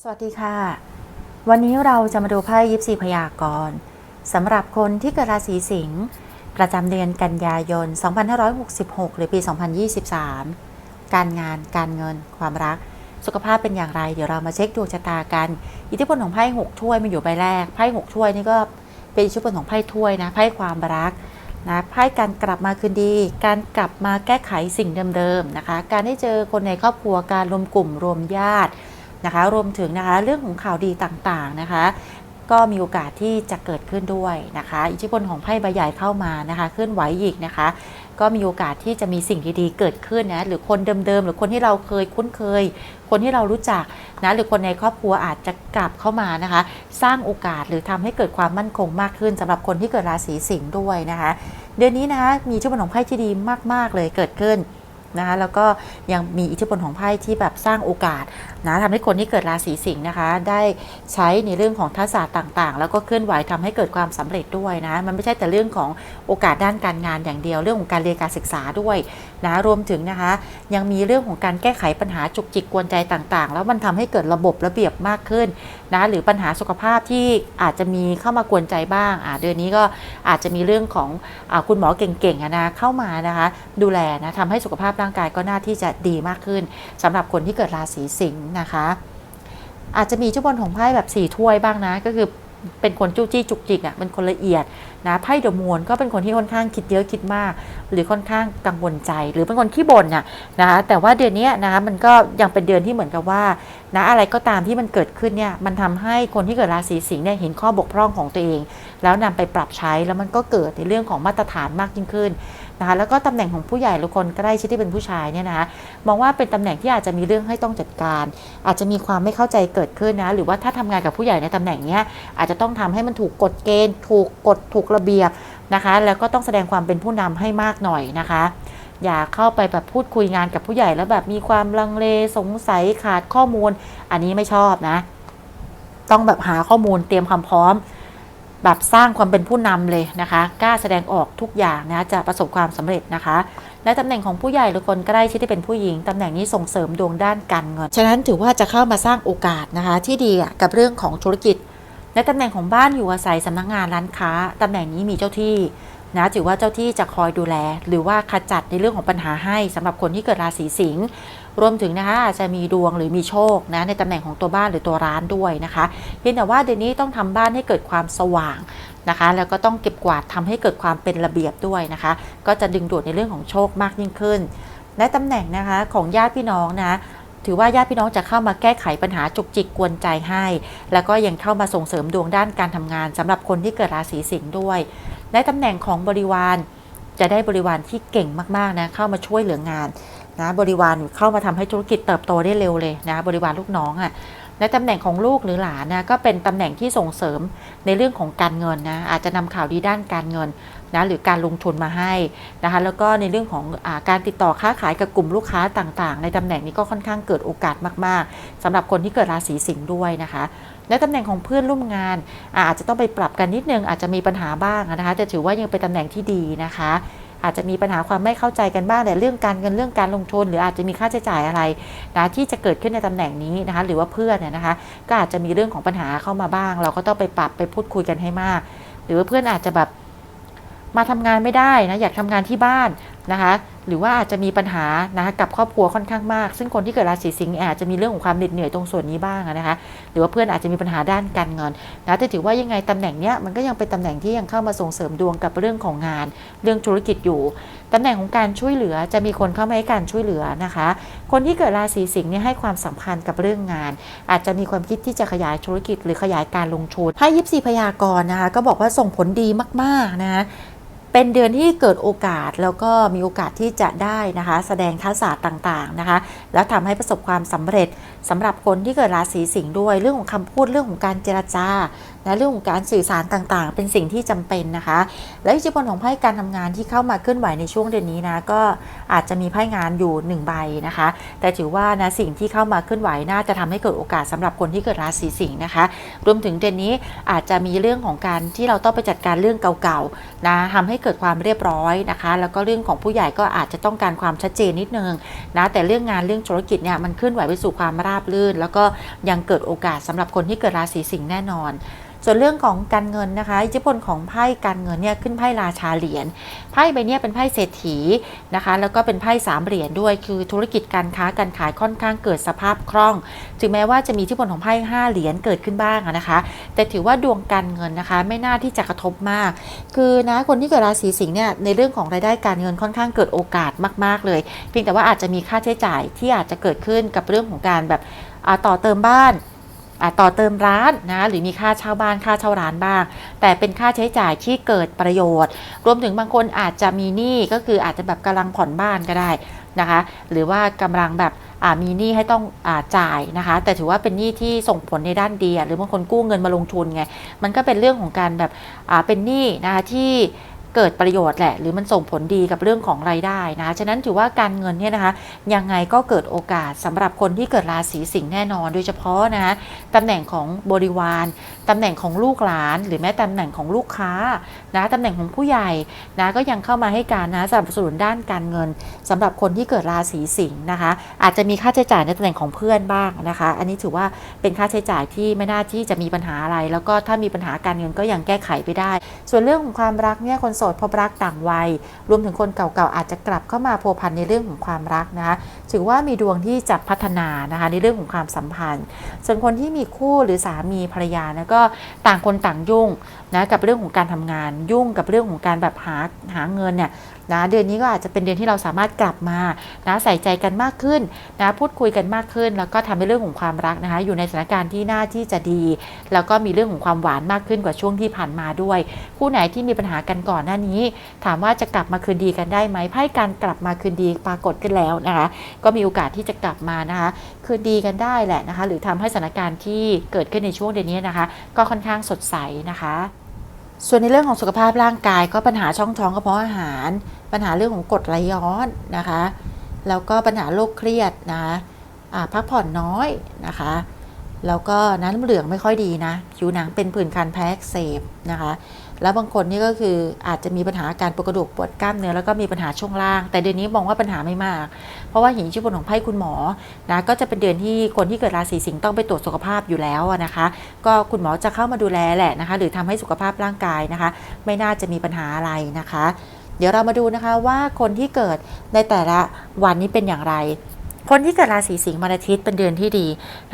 สวัสดีค่ะ วันนี้เราจะมาดูไพ่ยิปซีพยากรณ์สำหรับคนที่เกิดราศีสิงห์ประจำเดือนกันยายน 2566 หรือปี 2023 การงานการเงิน ความรัก สุขภาพเป็นอย่างไร เดี๋ยวเรามาเช็คดวงชะตากัน อิทธิพลของไพ่6ถ้วยมันอยู่ใบแรกไพ่6ถ้วยนี่ก็เป็นอิทธิพลของไพ่ถ้วยนะไพ่ความรัก นะไพ่การกลับมาคืนดี การกลับมาแก้ไขสิ่งเดิมๆนะคะ การได้เจอคนในครอบครัวการรวมกลุ่มรวมญาตินะคะ รวมถึงนะคะเรื่องของข่าวดีต่างๆนะคะ ก็มีโอกาสที่จะเกิดขึ้นด้วยนะคะ อิทธิพลของไพ่ใบใหญ่เข้ามานะคะเคลื่อนไหวอีกนะคะ ก็มีโอกาสที่จะมีสิ่งดีๆเกิดขึ้นนะหรือคนเดิมๆหรือคนที่เราเคยคุ้นเคย คนที่เรารู้จักนะหรือคนในครอบครัวอาจจะกลับเข้ามานะคะ สร้างโอกาสหรือทำให้เกิดความมั่นคงมากขึ้นสำหรับคนที่เกิดราศีสิงห์ด้วยนะคะ เดือนนี้นะคะมีอิทธิพลของไพ่ที่ดีมาก ๆ เลยเกิดขึ้น นะคะแล้วก็ยังมีอิทธิพลของไพ่ที่แบบสร้างโอกาสนะทำให้คนที่เกิดราศีสิงห์นะคะ ได้ใช้ในเรื่องของทักษะต่างๆ แล้วก็เคลื่อนไหวทำให้เกิดความสำเร็จด้วยนะมันไม่ใช่แต่เรื่องของโอกาสด้านการงานอย่างเดียวเรื่องของการเรียนการศึกษาด้วย นะรวมถึงนะคะ ยังมีเรื่องของการแก้ไขปัญหาจุกจิกกวนใจต่างๆ แล้วมันทำให้เกิดระบบระเบียบมากขึ้นนะหรือปัญหาสุขภาพที่อาจจะมีเข้ามากวนใจบ้างอ่าเดือนนี้ก็อาจจะมีเรื่องของอคุณหมอเก่งๆนะเข้ามานะคะดูแลนะทำให้สุขภาพร่างกายก็น่าที่จะดีมากขึ้นสำหรับคนที่เกิดราศีสิงห์นะคะ อาจจะมีเจ้าบนของไพ่แบบสี่ถ้วยบ้างนะก็คือเป็นคนจู้จี้จุกจิกอะเป็นคนละเอียด นะไพ่เดอะมูนก็เป็นคนที่ค่อนข้างคิดเยอะคิดมาก หรือค่อนข้างกังวลใจ หรือเป็นคนขี้บ่นน่ะนะคะแต่ว่าเดือนนี้นะคะมันก็ยังเป็นเดือนที่เหมือนกับว่านะอะไรก็ตามที่มันเกิดขึ้นเนี่ยมันทำให้คนที่เกิดราศีสิงห์เนี่ยเห็นข้อบกพร่องของตัวเอง แล้วนำไปปรับใช้แล้วมันก็เกิดในเรื่องของมาตรฐานมากยิ่งขึ้น นะคะแล้วก็ตำแหน่งของผู้ใหญ่หรือคนใกล้ชิดที่เป็นผู้ชายเนี่ยนะคะมองว่าเป็นตำแหน่งที่อาจจะมีเรื่องให้ต้องจัดการ อาจจะมีความไม่เข้าใจเกิดขึ้นนะหรือว่าถ้าทำงานกับผู้ใหญ่ในตำแหน่งเนี้ยอาจจะต้องทำให้มันถูกกฎเกณฑ์ ถูกกฎถูกระเบียบนะคะ แล้วก็ต้องแสดงความเป็นผู้นำให้มากหน่อยนะคะอย่าเข้าไปแบบพูดคุยงานกับผู้ใหญ่แล้วแบบมีความลังเลสงสัยขาดข้อมูล อันนี้ไม่ชอบนะ ต้องแบบหาข้อมูลเตรียมความพร้อม แบบสร้างความเป็นผู้นำเลยนะคะ กล้าแสดงออกทุกอย่างนะจะประสบความสำเร็จนะคะ และตำแหน่งของผู้ใหญ่หรือคนใกล้ชิดที่เป็นผู้หญิงตำแหน่งนี้ส่งเสริมดวงด้านการเงิน ฉะนั้นถือว่าจะเข้ามาสร้างโอกาสนะคะ ที่ดีกับเรื่องของธุรกิจ และตำแหน่งของบ้านอยู่อาศัยสำนักงานร้านค้าตำแหน่งนี้มีเจ้าที่ นะถือว่าเจ้าที่จะคอยดูแล หรือว่าขจัดในเรื่องของปัญหาให้สำหรับคนที่เกิดราศีสิงห์รวมถึงนะคะอาจจะมีดวงหรือมีโชคนะในตำแหน่งของตัวบ้านหรือตัวร้านด้วยนะคะเพียงแต่ว่าเดือนนี้ต้องทำบ้านให้เกิดความสว่างนะคะแล้วก็ต้องเก็บกวาดทำให้เกิดความเป็นระเบียบด้วยนะคะ ก็จะดึงดูดในเรื่องของโชคมากยิ่งขึ้น และตำแหน่งนะคะของญาติพี่น้องนะถือว่าญาติพี่น้องจะเข้ามาแก้ไขปัญหาจุกจิกกวนใจให้ แล้วก็ยังเข้ามาส่งเสริมดวงด้านการทำงานสำหรับคนที่เกิดราศีสิงห์ด้วย และตำแหน่งของบริวารจะได้บริวารที่เก่งมากๆนะเข้ามาช่วยเหลืองานนะบริวารเข้ามาทำให้ธุรกิจเติบโตได้เร็วเลยนะบริวารลูกน้องอะ่ะและตำแหน่งของลูกหรือหลานนะก็เป็นตำแหน่งที่ส่งเสริมในเรื่องของการเงินนะอาจจะนำข่าวดีด้านการเงินนะหรือการลงทุนมาให้นะคะแล้วก็ในเรื่องของอาการติดต่อค้าขายกับกลุ่มลูกค้าต่างๆ ในตำแหน่งนี้ก็ค่อนข้างเกิดโอกาสมากๆสำหรับคนที่เกิดราศีสิงห์ด้วยนะคะ และตำแหน่งของเพื่อนร่วมงาน อาจจะต้องไปปรับกันนิดนึง อาจจะมีปัญหาบ้างนะคะแต่ถือว่ายังเป็นตำแหน่งที่ดีนะคะ อาจจะมีปัญหาความไม่เข้าใจกันบ้างแต่เรื่องการเงินเรื่องการลงทุนหรืออาจจะมีค่าใช้จ่ายอะไรนะที่จะเกิดขึ้นในตำแหน่งนี้นะคะ หรือว่าเพื่อนเนี่ยนะคะ ก็อาจจะมีเรื่องของปัญหาเข้ามาบ้าง เราก็ต้องไปปรับไปพูดคุยกันให้มาก หรือว่าเพื่อนอาจจะแบบมาทำงานไม่ได้นะอยากทำงานที่บ้าน นะคะหรือว่าอาจจะมีปัญหานะคะกับครอบครัวค่อนข้างมาก ซึ่งคนที่เกิดราศีสิงห์อาจจะมีเรื่องของความเหน็ดเหนื่อยตรงส่วนนี้บ้างนะคะหรือว่าเพื่อนอาจจะมีปัญหาด้านการเงินนะแต่ถือว่ายังไงตำแหน่งเนี้ยมันก็ยังเป็นตำแหน่งที่ยังเข้ามาส่งเสริมดวงกับเรื่องของงาน เรื่องธุรกิจอยู่ตำแหน่งของการช่วยเหลือจะมีคนเข้ามาให้การช่วยเหลือนะคะ คนที่เกิดราศีสิงห์เนี่ยให้ความสำคัญกับเรื่องงาน อาจจะมีความคิดที่จะขยายธุรกิจ หรือขยายการลงทุนให้ยิปซีพยากรณ์นะคะก็บอกว่าส่งผลดีมากๆนะคะ เป็นเดือนที่เกิดโอกาสแล้วก็มีโอกาสที่จะได้นะคะ แสดงทักษะต่างๆนะคะ แล้วทำให้ประสบความสำเร็จสำหรับคนที่เกิดราศีสิงห์ด้วยเรื่องของคำพูดเรื่องของการเจรจา นะเรื่องของการสื่อสารต่างๆ เป็นสิ่งที่จำเป็นนะคะ และอิทธิพลของไพ่การทำงานที่เข้ามาเคลื่อนไหวในช่วงเดือนนี้นะก็อาจจะมีไพ่งานอยู่หนึ่งใบนะคะ แต่ถือว่านะสิ่งที่เข้ามาเคลื่อนไหวน่าจะทำให้เกิดโอกาสสำหรับคนที่เกิดราศีสิงห์นะคะรวมถึงเดือนนี้อาจจะมีเรื่องของการที่เราต้องไปจัดการเรื่องเก่าๆนะทำให้เกิดความเรียบร้อยนะคะ แล้วก็เรื่องของผู้ใหญ่ก็อาจจะต้องการความชัดเจนนิดนึงนะแต่เรื่องงานเรื่องธุรกิจเนี่ยมันเคลื่อนไหวไปสู่ความราบรื่น แล้วก็ยังเกิดโอกาสสำหรับคนที่เกิดราศีสิงห์แน่นอน ส่วนเรื่องของการเงินนะคะ อิทธิพลของไพ่การเงินเนี่ยขึ้นไพ่ราชาเหรียญไพ่ใบเนี้ยเป็นไพ่เศรษฐีนะคะ แล้วก็เป็นไพ่สามเหรียญด้วยคือธุรกิจการค้าการขายค่อนข้างเกิดสภาพคล่อง ถึงแม้ว่าจะมีอิทธิพลของไพ่ห้าเหรียญเกิดขึ้นบ้างนะคะ แต่ถือว่าดวงการเงินนะคะ ไม่น่าที่จะกระทบมาก คือนะคนที่เกิดราศีสิงห์เนี่ยในเรื่องของรายได้การเงินค่อนข้างเกิดโอกาสมาก ๆ เลย เพียงแต่ว่าอาจจะมีค่าใช้จ่ายที่อาจจะเกิดขึ้นกับเรื่องของการแบบต่อเติมบ้าน ต่อเติมร้านนะหรือมีค่าเช่าบ้านค่าเช่าร้านบ้าง แต่เป็นค่าใช้จ่ายที่เกิดประโยชน์ รวมถึงบางคนอาจจะมีหนี้ก็คืออาจจะแบบกำลังผ่อนบ้านก็ได้นะคะ หรือว่ากำลังแบบมีหนี้ให้ต้องอจ่ายนะคะ แต่ถือว่าเป็นหนี้ที่ส่งผลในด้านดีหรือบางคนกู้เงินมาลงทุนไงมันก็เป็นเรื่องของการแบบเป็นหนี้นะคะที่ เกิดประโยชน์แหละ หรือมันส่งผลดีกับเรื่องของรายได้นะฉะนั้นถือว่าการเงินเนี่ยนะคะยังไงก็เกิดโอกาสสำหรับคนที่เกิดราศีสิงห์แน่นอน โดยเฉพาะนะคะตำแหน่งของบริวารตำแหน่งของลูกหลาน หรือแม้ตำแหน่งของลูกค้านะตำแหน่งของผู้ใหญ่นะก็ยังเข้ามาให้การนะสนับสนุนด้านการเงินสำหรับคนที่เกิดราศีสิงห์นะคะ อาจจะมีค่าใช้จ่ายในตำแหน่งของเพื่อนบ้างนะคะ อันนี้ถือว่าเป็นค่าใช้จ่ายที่ไม่น่าที่จะมีปัญหาอะไร แล้วก็ถ้ามีปัญหาการเงินก็ยังแก้ไขไปได้ ส่วนเรื่องของความรักเนี่ยคนโสดพบรักต่างวัย รวมถึงคนเก่าๆอาจจะกลับเข้ามาพัวพันในเรื่องของความรักนะคะถือว่ามีดวงที่จะพัฒนานะคะในเรื่องของความสัมพันธ์ ส่วนคนที่มีคู่หรือสามีภรรยานะก็ต่างคนต่างยุ่งนะกับเรื่องของการทำงาน ยุ่งกับเรื่องของการแบบหาหาเงินเนี่ย นะเดือนนี้ก็อาจจะเป็นเดือนที่เราสามารถกลับมานะใส่ใจกันมากขึ้นนะพูดคุยกันมากขึ้น แล้วก็ทำให้เรื่องของความรักนะคะ อยู่ในสถานการณ์ที่น่าที่จะดี แล้วก็มีเรื่องของความหวานมากขึ้นกว่าช่วงที่ผ่านมาด้วย คู่ไหนที่มีปัญหากันก่อนหน้านี้ ถามว่าจะกลับมาคืนดีกันได้ไหมไพ่การกลับมาคืนดีปรากฏขึ้นแล้วนะคะก็มีโอกาสที่จะกลับมานะคะคืนดีกันได้แหละนะคะ หรือทำให้สถานการณ์ที่เกิดขึ้นในช่วงเดือนนี้นะคะ ก็ค่อนข้างสดใสนะคะ ส่วนในเรื่องของสุขภาพร่างกายก็ปัญหาช่องท้องกระเพาะอาหาร ปัญหาเรื่องของกรดไหลย้อนนะคะ แล้วก็ปัญหาโรคเครียดนะคะพักผ่อนน้อยนะคะ แล้วก็น้ำเหลืองไม่ค่อยดีนะผิวหนังเป็นผื่นคันแพ้อักเสบนะคะ แล้วบางคนนี่ก็คืออาจจะมีปัญหาการปวดกระดูกปวดกล้ามเนื้อแล้วก็มีปัญหาช่วงล่าง แต่เดือนนี้มองว่าปัญหาไม่มาก เพราะว่าหินชิบนของไพ่คุณหมอนะก็จะเป็นเดือนที่คนที่เกิดราศีสิงห์ต้องไปตรวจสุขภาพอยู่แล้วนะคะ ก็คุณหมอจะเข้ามาดูแลแหละนะคะ หรือทำให้สุขภาพร่างกายนะคะ ไม่น่าจะมีปัญหาอะไรนะคะ เดี๋ยวเรามาดูนะคะว่าคนที่เกิดในแต่ละวันนี้เป็นอย่างไรคนที่เกิดราศีสิงห์วันอาทิตย์เป็นเดือนที่ดี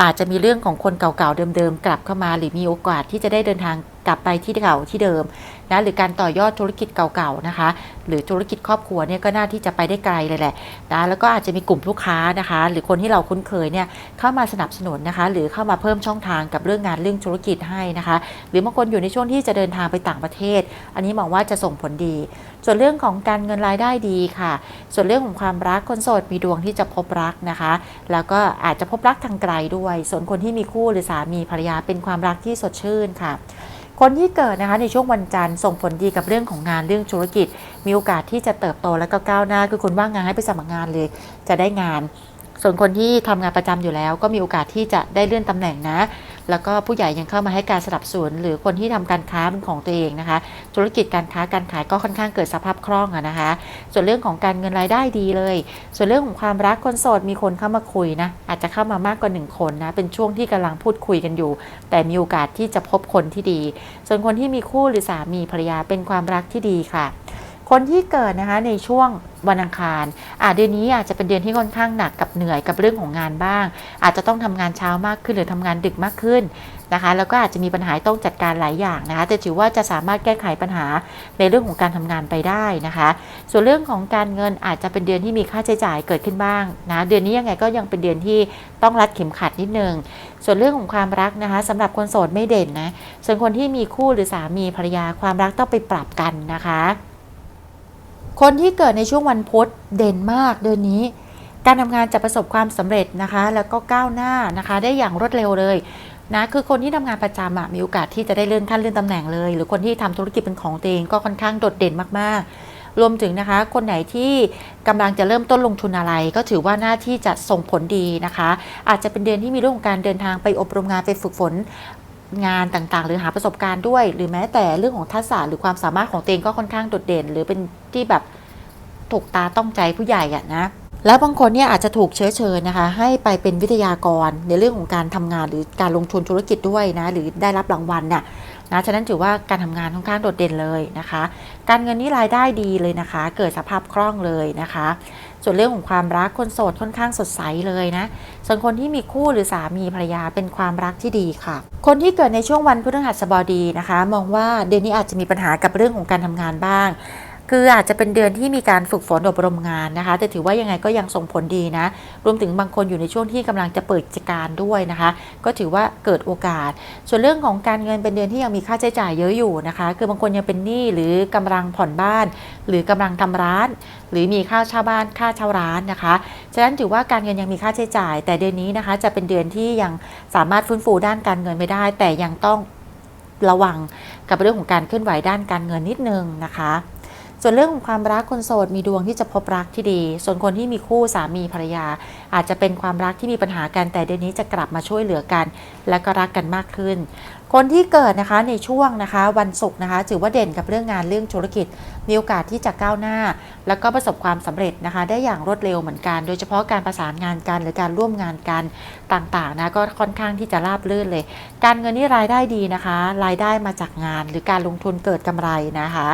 อาจจะมีเรื่องของคนเก่าๆเดิมๆกลับเข้ามา หรือมีโอกาสที่จะได้เดินทาง กลับไปที่เก่าที่เดิมนะหรือการต่อยอดธุรกิจเก่าๆนะคะ หรือธุรกิจครอบครัวเนี่ยก็น่าที่จะไปได้ไกลเลยแหละนะแล้วก็อาจจะมีกลุ่มลูกค้านะคะ หรือคนที่เราคุ้นเคยเนี่ยเข้ามาสนับสนุนนะคะ หรือเข้ามาเพิ่มช่องทางกับเรื่องงานเรื่องธุรกิจให้นะคะ หรือบางคนอยู่ในช่วงที่จะเดินทางไปต่างประเทศ อันนี้มองว่าจะส่งผลดี ส่วนเรื่องของการเงินรายได้ดีค่ะ ส่วนเรื่องของความรักคนโสดมีดวงที่จะพบรักนะคะ แล้วก็อาจจะพบรักทางไกลด้วย ส่วนคนที่มีคู่หรือสามีภรรยาเป็นความรักที่สดชื่นค่ะ คนที่เกิดนะคะในช่วงวันจันทร์ส่งผลดีกับเรื่องของงานเรื่องธุรกิจ มีโอกาสที่จะเติบโตและก็ก้าวหน้า คือคนว่างงานให้ไปสมัครงานเลย จะได้งาน ส่วนคนที่ทำงานประจำอยู่แล้ว ก็มีโอกาสที่จะได้เลื่อนตำแหน่งนะ แล้วก็ผู้ใหญ่ยังเข้ามาให้การสนับสนุนหรือคนที่ทำการค้าเป็นของตัวเองนะคะ ธุรกิจการค้าการขายก็ค่อนข้างเกิดสภาพคล่องอะนะคะ ส่วนเรื่องของการเงินรายได้ดีเลย ส่วนเรื่องของความรักคนโสดมีคนเข้ามาคุยนะอาจจะเข้ามามากกว่าหนึ่งคนนะเป็นช่วงที่กำลังพูดคุยกันอยู่ แต่มีโอกาสที่จะพบคนที่ดี ส่วนคนที่มีคู่หรือสามีภรรยาเป็นความรักที่ดีค่ะ คนที่เกิดนะคะในช่วงวันอังคารอาจเดือนนี้อาจจะเป็นเดือนที่ค่อนข้างหนักกับเหนื่อยกับเรื่องของงานบ้าง อาจจะต้องทำงานเช้ามากขึ้นหรือทำงานดึกมากขึ้นนะคะแล้วก็อาจจะมีปัญหาต้องจัดการหลายอย่างนะคะแต่ถือว่าจะสามารถแก้ไขปัญหาในเรื่องของการทำงานไปได้นะคะ ส่วนเรื่องของการเงินอาจจะเป็นเดือนที่มีค่าใช้จ่ายเกิดขึ้นบ้างนะเดือนนี้ยังไงก็ยังเป็นเดือนที่ต้องรัดเข็มขัดนิดนึงส่วนเรื่องของความรักนะคะสำหรับคนโสดไม่เด่นนะส่วนคนที่มีคู่หรือสามีภรรยาความรักต้องไปปรับกันนะคะ คนที่เกิดในช่วงวันพุธเด่นมากเดือนนี้ การทำงานจะประสบความสำเร็จนะคะ แล้วก็ก้าวหน้านะคะ ได้อย่างรวดเร็วเลยนะคือคนที่ทำงานประจำอะมีโอกาสที่จะได้เลื่อนขั้นเลื่อนตำแหน่งเลย หรือคนที่ทำธุรกิจเป็นของตัวเองก็ค่อนข้างโดดเด่นมากๆ รวมถึงนะคะ คนไหนที่กำลังจะเริ่มต้นลงทุนอะไร ก็ถือว่าหน้าที่จะส่งผลดีนะคะ อาจจะเป็นเดือนที่มีเรื่องของการเดินทางไปอบรมงานไปฝึกฝน งานต่างๆ หรือหาประสบการณ์ด้วย หรือแม้แต่เรื่องของทักษะหรือความสามารถของตัวเองก็ค่อนข้างโดดเด่น หรือเป็นที่แบบถูกตาต้องใจผู้ใหญ่อะนะแล้วบางคนเนี่ยอาจจะถูกเชื้อเชิญนะคะ ให้ไปเป็นวิทยากรในเรื่องของการทำงานหรือการลงทุนธุรกิจด้วยนะหรือได้รับรางวัลน่ะนะฉะนั้นถือว่าการทำงานค่อนข้างโดดเด่นเลยนะคะ การเงินนี่รายได้ดีเลยนะคะ เกิดสภาพคล่องเลยนะคะ ส่วนเรื่องของความรักคนโสดค่อนข้างสดใสเลยนะ ส่วนคนที่มีคู่หรือสามีภรรยาเป็นความรักที่ดีค่ะ คนที่เกิดในช่วงวันพฤหัสบดีนะคะ มองว่าเดือนนี้อาจจะมีปัญหากับเรื่องของการทำงานบ้าง คืออาจจะเป็นเดือนที่มีการฝึกฝนอบรมงานนะคะ แต่ถือว่ายังไงก็ยังส่งผลดีนะ รวมถึงบางคนอยู่ในช่วงที่กำลังจะเปิดกิจการด้วยนะคะ ก็ถือว่าเกิดโอกาส ส่วนเรื่องของการเงินเป็นเดือนที่ยังมีค่าใช้จ่ายเยอะอยู่นะคะ คือบางคนยังเป็นหนี้หรือกำลังผ่อนบ้าน หรือกำลังทำร้าน หรือมีค่าเช่าบ้านค่าเช่าร้านนะคะ ฉะนั้นถือว่าการเงินยังมีค่าใช้จ่าย แต่เดือนนี้นะคะ จะเป็นเดือนที่ยังสามารถฟื้นฟูด้านการเงินไม่ได้ แต่ยังต้องระวังกับเรื่องของการเคลื่อนไหวด้านการเงินนิดนึงนะคะ ส่วนเรื่องของความรักคนโสดมีดวงที่จะพบรักที่ดี ส่วนคนที่มีคู่สามีภรรยา อาจจะเป็นความรักที่มีปัญหากันแต่เดือนนี้จะกลับมาช่วยเหลือกัน และก็รักกันมากขึ้น คนที่เกิดนะคะในช่วงนะคะวันศุกร์นะคะถือว่าเด่นกับเรื่องงานเรื่องธุรกิจ มีโอกาสที่จะก้าวหน้า แล้วก็ประสบความสำเร็จนะคะ ได้อย่างรวดเร็วเหมือนกัน โดยเฉพาะการประสานงานกันหรือการร่วมงานกันต่างๆนะก็ค่อนข้างที่จะราบรื่นเลย การเงินนี่รายได้ดีนะคะ รายได้มาจากงาน หรือการลงทุนเกิดกำไรนะคะ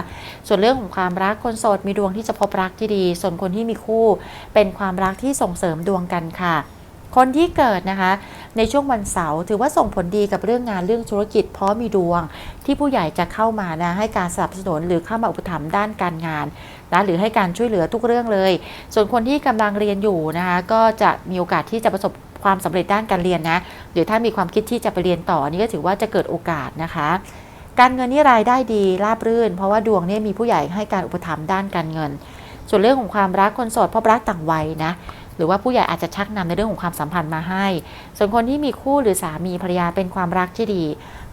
ส่วนเรื่องของความรักคนโสดมีดวงที่จะพบรักที่ดี ส่วนคนที่มีคู่ เป็นความรักที่ส่งเสริมดวงกันค่ะ คนที่เกิดนะคะ ในช่วงวันเสาร์ถือว่าส่งผลดีกับเรื่องงานเรื่องธุรกิจ เพราะมีดวง ที่ผู้ใหญ่จะเข้ามานะให้การสนับสนุนหรือเข้ามาอุปถัมภ์ด้านการงานนะหรือให้การช่วยเหลือทุกเรื่องเลย ส่วนคนที่กำลังเรียนอยู่นะคะก็จะมีโอกาสที่จะประสบความสำเร็จด้านการเรียนนะหรือถ้ามีความคิดที่จะไปเรียนต่อนี่ก็ถือว่าจะเกิดโอกาสนะคะการเงินนี่รายได้ดีราบรื่น เพราะว่าดวงเนี่ยมีผู้ใหญ่ให้การอุปถัมภ์ด้านการเงิน ส่วนเรื่องของความรักคนโสดพบรักต่างวัยนะ หรือว่าผู้ใหญ่อาจจะชักนำในเรื่องของความสัมพันธ์มาให้ ส่วนคนที่มีคู่หรือสามีภรรยาเป็นความรักที่ดี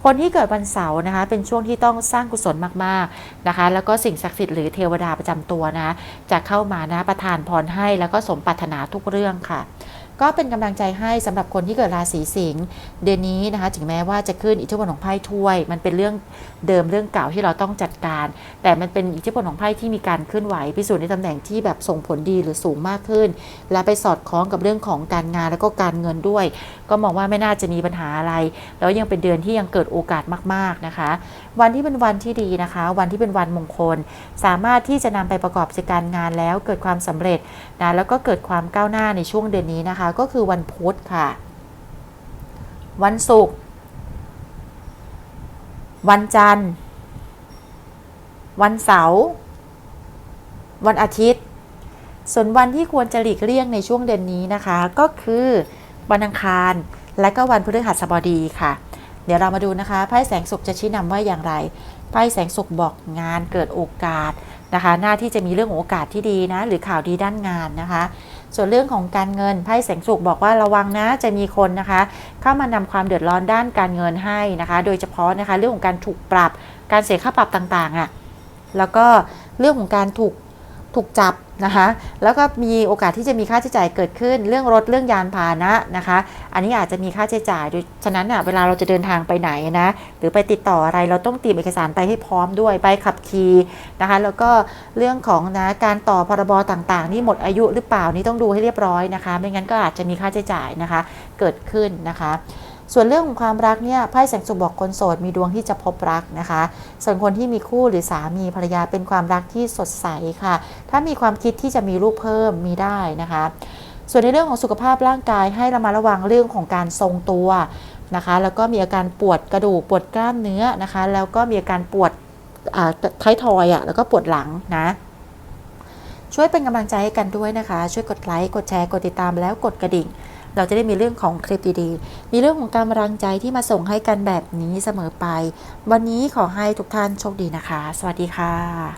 คนที่เกิดวันเสาร์นะคะ เป็นช่วงที่ต้องสร้างกุศลมากๆนะคะ แล้วก็สิ่งศักดิ์สิทธิ์หรือเทวดาประจำตัวนะจะเข้ามานะประทานพรให้แล้วก็สมปรารถนาทุกเรื่องค่ะ ก็เป็นกำลังใจให้สำหรับคนที่เกิดราศีสิงห์เดือนนี้นะคะ ถึงแม้ว่าจะขึ้นอิทธิพลของไพ่ถ้วย มันเป็นเรื่องเดิมเรื่องเก่าที่เราต้องจัดการ แต่มันเป็นอิทธิพลของไพ่ที่มีการเคลื่อนไหวพิสูจน์ในตำแหน่งที่แบบส่งผลดีหรือสูงมากขึ้น และไปสอดคล้องกับเรื่องของการงานแล้วก็การเงินด้วย ก็มองว่าไม่น่าจะมีปัญหาอะไร แล้วยังเป็นเดือนที่ยังเกิดโอกาสมากๆนะคะ วันที่เป็นวันที่ดีนะคะ วันที่เป็นวันมงคล สามารถที่จะนำไปประกอบกิจการงานแล้วเกิดความสำเร็จนะแล้วก็เกิดความก้าวหน้าในช่วงเดือนนี้นะคะ ก็คือวันพุธค่ะ วันศุกร์วันจันทร์ วันเสาร์วันอาทิตย์ ส่วนวันที่ควรจะหลีกเลี่ยงในช่วงเดือนนี้นะคะ ก็คือ วันอังคาร และก็วันพฤหัสบดีค่ะ เดี๋ยวเรามาดูนะคะไพ่แสงสุขจะชี้นำว่าอย่างไรไพ่แสงสุขบอกงานเกิดโอกาสนะคะ หน้าที่จะมีเรื่องโอกาสที่ดีนะ หรือข่าวดีด้านงานนะคะ ส่วนเรื่องของการเงินไพ่แสงสุขบอกว่าระวังนะจะมีคนนะคะ เข้ามานำความเดือดร้อนด้านการเงินให้นะคะ โดยเฉพาะนะคะเรื่องของการถูกปรับการเสียค่าปรับต่างๆอะ่ะแล้วก็เรื่องของการถูกถูกจับ นะคะ แล้วก็มีโอกาสที่จะมีค่าใช้จ่ายเกิดขึ้น เรื่องรถเรื่องยานพาหนะนะคะ อันนี้อาจจะมีค่าใช้จ่ายดยฉะนั้นอะเวลาเราจะเดินทางไปไหนนะ หรือไปติดต่ออะไรเราต้องเตรียมเอกสารไปให้พร้อมด้วยใบขับขี่นะคะ แล้วก็เรื่องของนะการต่อพรบต่างๆ นี่หมดอายุหรือเปล่านี่ต้องดูให้เรียบร้อยนะคะ ไม่งั้นก็อาจจะมีค่าใช้จ่ายนะคะ เกิดขึ้นนะคะ ส่วนเรื่องของความรักเนี่ยไพ่แสงสุบอกคนโสดมีดวงที่จะพบรักนะคะ ส่วนคนที่มีคู่หรือสามีภรรยาเป็นความรักที่สดใสค่ะ ถ้ามีความคิดที่จะมีลูกเพิ่มมีได้นะคะ ส่วนในเรื่องของสุขภาพร่างกายให้ระมัดระวังเรื่องของการทรงตัวนะคะ แล้วก็มีอาการปวดกระดูกปวดกล้ามเนื้อนะคะ แล้วก็มีอาการปวดท้ายทอยอะแล้วก็ปวดหลังนะช่วยเป็นกำลังใจให้กันด้วยนะคะ ช่วยกดไลค์ กดแชร์ กดติดตามแล้วกดกระดิ่ง เราจะได้มีเรื่องของคลิปดีๆ มีเรื่องของกำลังใจที่มาส่งให้กันแบบนี้เสมอไป วันนี้ขอให้ทุกท่านโชคดีนะคะ สวัสดีค่ะ